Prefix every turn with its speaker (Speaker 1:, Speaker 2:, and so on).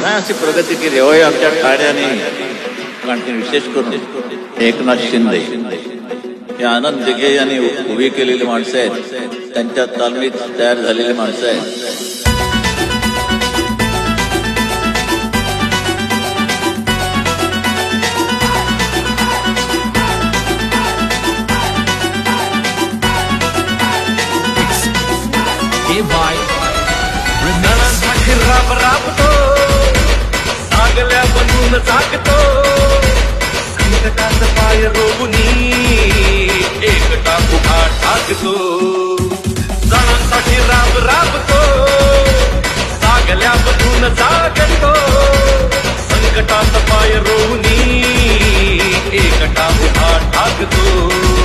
Speaker 1: नाही अशी प्रगती केली. होय आमच्या ठाण्याने कारण विशेष करून एकनाथ शिंदे. हे आनंद दिघे यांनी उभी केलेली माणसं आहेत. त्यांच्या तालमीत तयार झालेली माणसं आहेत.
Speaker 2: Bye. सागल्या बनून जागतो. संकटात पाय रोवणी एकटा उभा टाकतो जणांसाठी राब राबतो. सागल्या बघून जागतो. संकटात पाय रोवणी एकटा उभा टाकतो